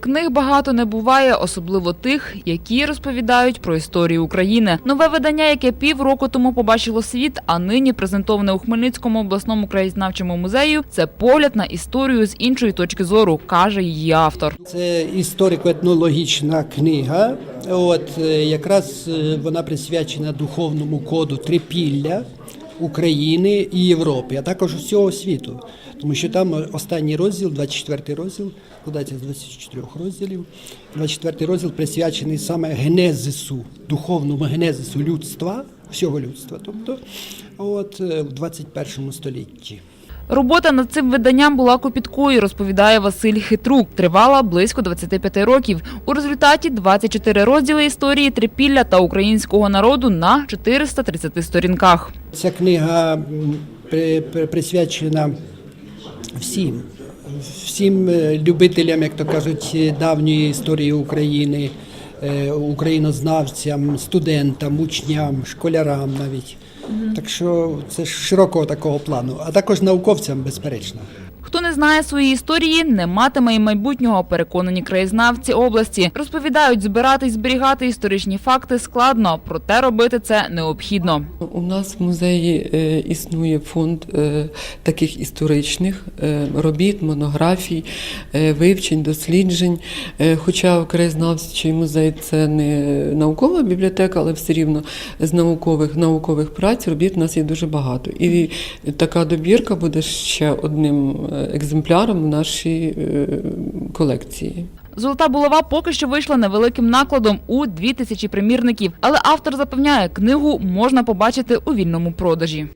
Книг багато не буває, особливо тих, які розповідають про історію України. Нове видання, яке півроку тому побачило світ, а нині презентоване у Хмельницькому обласному краєзнавчому музею. Це погляд на історію з іншої точки зору, каже її автор. Це історико-етнологічна книга. От е, якраз е, вона присвячена духовному коду трипілля України і Європи, а також усього світу. Тому що там останній розділ, 24 розділ, складається з 24 розділів. 24 розділ присвячений саме генезису, духовному генезису людства, всього людства, тобто от е, в 21 столітті. Робота над цим виданням була копіткою, розповідає Василь Хитрук. Тривала близько 25 років. У результаті 24 розділи історії трипілля та українського народу на 430 сторінках. Ця книга присвячена всім, всім е, любителям, як то кажуть, давньої історії України, українознавцям, студентам, учням, школярам навіть. Так що це широкого такого плану, а також науковцям, безперечно. Хто не знає своєї історії, не матиме і майбутнього. Переконані краєзнавці області розповідають, збирати і зберігати історичні факти складно, проте робити це необхідно. У нас в музеї е, існує фонд е, таких історичних е, робіт, монографій, вивчень, досліджень. Хоча краєзнавчий музей це не наукова бібліотека, але все рівно з наукових наукових праць робіт у нас є дуже багато. І така добірка буде ще одним екземпляром в нашій е, колекції. Золота булава поки що вийшла невеликим накладом у 2000 примірників, але автор запевняє, книгу можна побачити у вільному продажі.